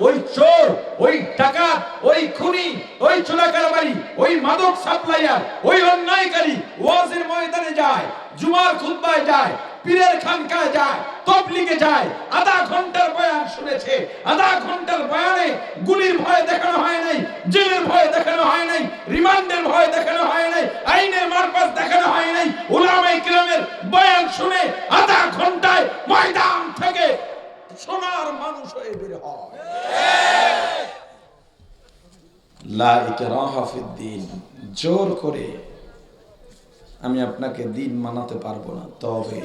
ওই চোর, ওই ডাকাত ওই খুনি, ওই চোরাকারবারি ওই মাদক সাপ্লাইয়ার, ওই অন্যায়কারী ওয়াজের ময়দানে যায়, জুমার খুতবায় যায়, পীরের খানকায় যায়, তবলিগে যায়, আধা ঘণ্টার বয়ান শুনেছে, আধা ঘণ্টার বয়ানে গুলির ভয় দেখানো হয় নাই, জেলের ভয় দেখানো হয় নাই, রিমান্ডের ভয় দেখানো হয় নাই, আইনের মারপাস দেখানো হয় নাই, উলামায়ে কিরামের বয়ান শুনে আধা ঘন্টায় ময়দান থেকে সোনার মানুষ হয়ে বের হয়। জোর করে আমি আপনাকে দিন মানাতে পারব না। তবে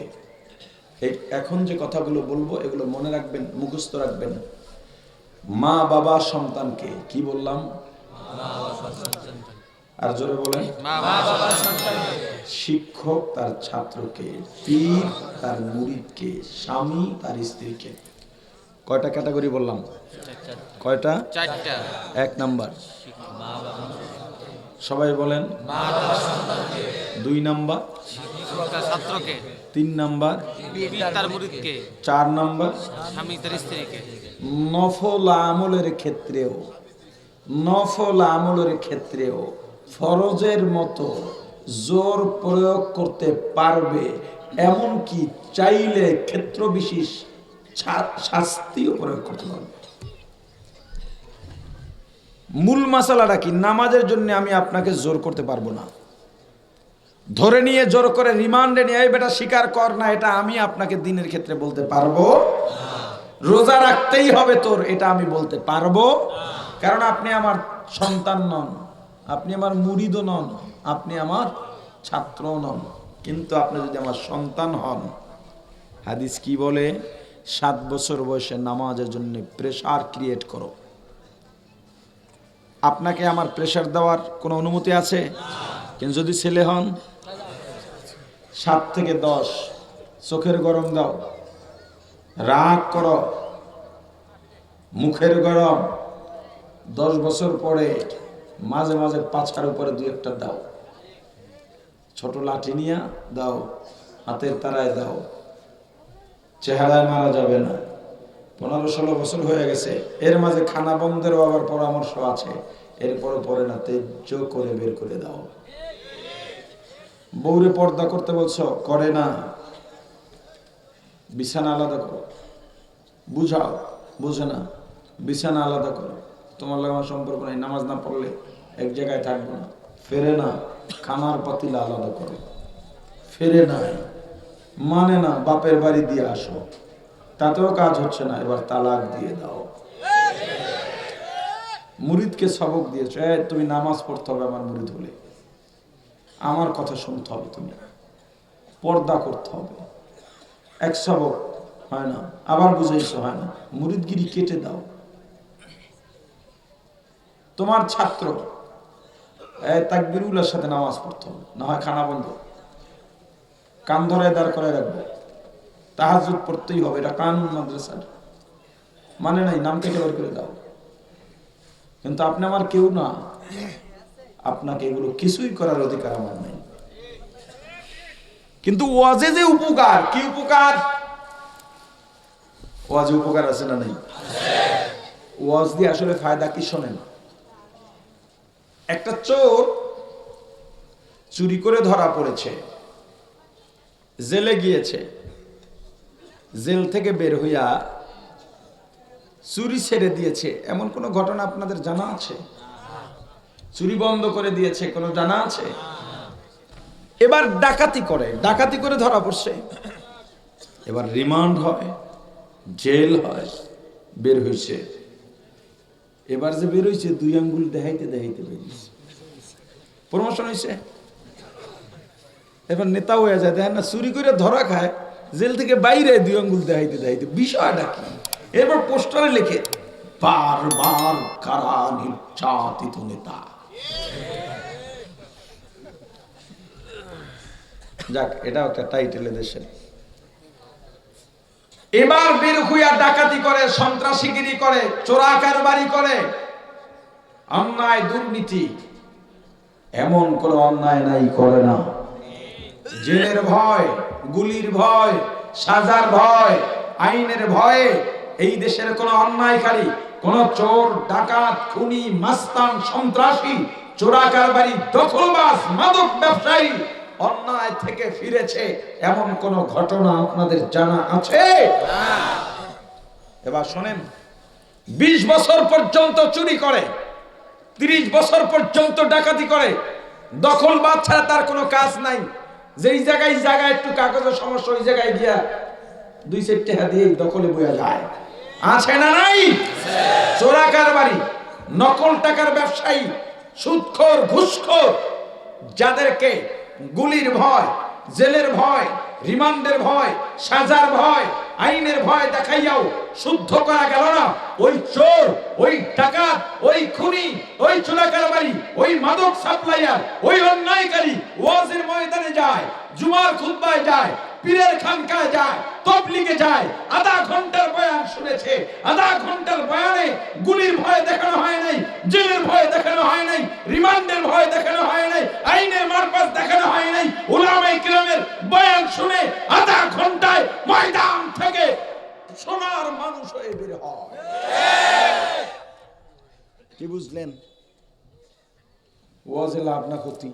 এখন যে কথাগুলো বলব এগুলো মনে রাখবেন মুখস্থ রাখবেন। মা বাবা সন্তানকে কি বললাম? আর জোরে বলেন। শিক্ষক তার ছাত্রকে পীর তার মুরিদকে স্বামী তার স্ত্রীকে। কয়টা ক্যাটাগরি বললাম? কয়টা? এক নাম্বার। সবাই বলেন দুই নাম্বার ছাত্রকে। তিন নাম্বার চার নাম্বার স্বামী তার স্ত্রীকে। নফল আমলের ক্ষেত্রেও নফল আমলের ক্ষেত্রেও ফরজের মতো জোর প্রয়োগ করতে পারবে এমনকি চাইলে ক্ষেত্র বিশেষ শাস্তিও প্রয়োগ করতে পারবে। মূল মশালাটা কি? নামাজের জন্য আমি আপনাকে জোর করতে পারব না। ধরে নিয়ে জোর করে রিমান্ডে নিয়ে বেটা, স্বীকার কর না, এটা আমি আপনাকে দিনের ক্ষেত্রে বলতে পারব। রোজা রাখতেই হবে তোর, এটা আমি বলতে পারব। কারণ আপনি আমার সন্তান নন, আপনি আমার মুরিদও নন, আপনি আমার ছাত্র নন। কিন্তু আপনি যদি আমার সন্তান হন, হাদিস কি বলে? সাত বছর বয়সে নামাজের জন্য প্রেশার ক্রিয়েট করো। আপনাকে আমার প্রেশার দেওয়ার কোনো অনুমতি আছে? কিন্তু যদি ছেলে হন, সাত থেকে দশ, চোখের গরম দাও, রাগ করো, মুখের গরম, দশ বছর পরে মাঝে মাঝে পাছার উপরে দু একটা দাও। ছোট লাঠি নিয়ে দাও, হাতের তারায় দাও। চেহারায় মারা যাবে না। পনেরো ষোলো বছর হয়ে গেছে। এর মাঝে খানা বন্ধেরও আবার পরামর্শ আছে। এরপরে পরে না তেজ্য করে বের করে দাও। বৌরে পর্দা করতে বলছো? করে না। বিছানা আলাদা করো। বুঝাও। বুঝে না। বিছানা আলাদা করো। তোমার লাগে আমার সম্পর্ক নেই। নামাজ না পড়লে এক জায়গায় থাকব না। ফেরে না। খানার পাতিলা আলাদা করো। ফেরে না। মানে না, বাপের বাড়ি দিয়ে আসো। তাতেও কাজ হচ্ছে না এবার তালাক দিয়ে দাও। মুরিদকে সবক দিয়েছ "এই, তুমি নামাজ পড়তে হবে আমার মুরিদ হলে। আমার কথা শুনতে হবে তুমি। পর্দা করতে হবে। এক সবক হয় না? আবার বুঝাইছো হয় না? মুরিদগিরি কেটে দাও। তোমার ছাত্র তাকবিরুল্লার সাথে নামাজ পড়তে হবে না হয় খানা বন্ধ। কান ধরে দাঁড় করে রাখব। তাহাজুদ পড়তেই হবে, এটা কানুন মাদ্রাসার। মানে নাই নাম কেটে বের করে দাও। কিন্তু আপনি আমার কেউ না, আপনাকে এগুলো কিছুই করার অধিকার আমার নেই। কিন্তু ওয়াজে যে উপকার, কি উপকার? ওয়াজে উপকার আছে না নেই? ওয়াজ দিয়ে আসলে ফায়দা কি শোনেন? একটা চোর চুরি করে ধরা পড়েছে, জেলে গিয়েছে। জেল থেকে বের হইয়া চুরি ছেড়ে দিয়েছে। এমন কোনো ঘটনা আপনাদের জানা আছে? চুরি বন্ধ করে দিয়েছে, কোনো জানা আছে? এবার ডাকাতি করে ডাকাতি করে ধরা পড়ছে। এবার রিমান্ড হয়, জেল হয়, বের হয়েছে এবার যে বের হয়েছে দুই আঙ্গুল দেখাইতে দেখাইতে বেরিয়েছে প্রমোশন হয়েছে এবার নেতা হয়ে যায়, দেখেন না, চুরি করে ধরা খায়। জেল থেকে বাইরে দুই আঙ্গুল দেখাইতে দেখাইতে বিষয়টা কি? এরপর পোস্টারে লেখে, বারবার কারা নির্যাতিত নেতা? যাক, এটাও একটা টাইটেল দেশের। এবার বের হইয়া ডাকাতি করে, সন্ত্রাসীগিরি করে, চোরা কারবারি করে। অন্যায়, দুর্নীতি এমন কোন অন্যায় নাই, করে না। জেলের ভয় গুলির ভয়, সাজার ভয়, আইনের ভয়ে এই দেশের কোন অন্যায়কারী, কোন চোর, ডাকাত, খুনি, মাস্তান, সন্ত্রাসী চোরাকারবারি দখলবাজ, মাদক ব্যবসায়ী অন্যায় থেকে ফিরেছে এমন কোন ঘটনা আপনাদের জানা আছে? এবার শোনেন, বিশ বছর পর্যন্ত চুরি করে, তিরিশ বছর পর্যন্ত ডাকাতি করে দখল ছাড়া তার কোনো কাজ নাই। যেই জায়গায় জায়গায় একটু কাগজের সমস্যা, ওই জায়গায় গিয়া দুই সেট টাকা দিয়ে দখলে বইয়া যায়। আছে না নাই? চোরাকার বাড়ি, নকল টাকার ব্যবসায়ী সুদখোর ঘুষখোর, যাদেরকে গুলির ভয়, জেলের ভয় রিমান্ডের ভয়, সাজার ভয়, আইনের ভয় দেখাইয়াও শুদ্ধ করা গেল না। ওই চোর, ওই টাকা ওই খুনি, ওই চোরাকারবারি, ওই মাদক সাপ্লাইয়ার, ওই অন্যায়কারী ওয়াজের ময়দানে যায়, জুমার খুতবায় যায়, পীরের খানকায় যায়, তবলিগে যায়। আধা ঘণ্টার বয়ান শুনেছে, আধা ঘণ্টার বয়ানে গুলির ভয় দেখানো হয় নাই জেলের ভয় দেখানো হয় নাই রিমান্ডের ভয় দেখানো হয় নাই আইনের মারপাস দেখানো হয় নাই উলামায়ে কিরামের বয়ান শুনে আধা ঘন্টায় ময়দান থেকে সোনার মানুষ হয়ে বের হয়। কি বুঝলেন? ওয়াজে লাভ না ক্ষতি?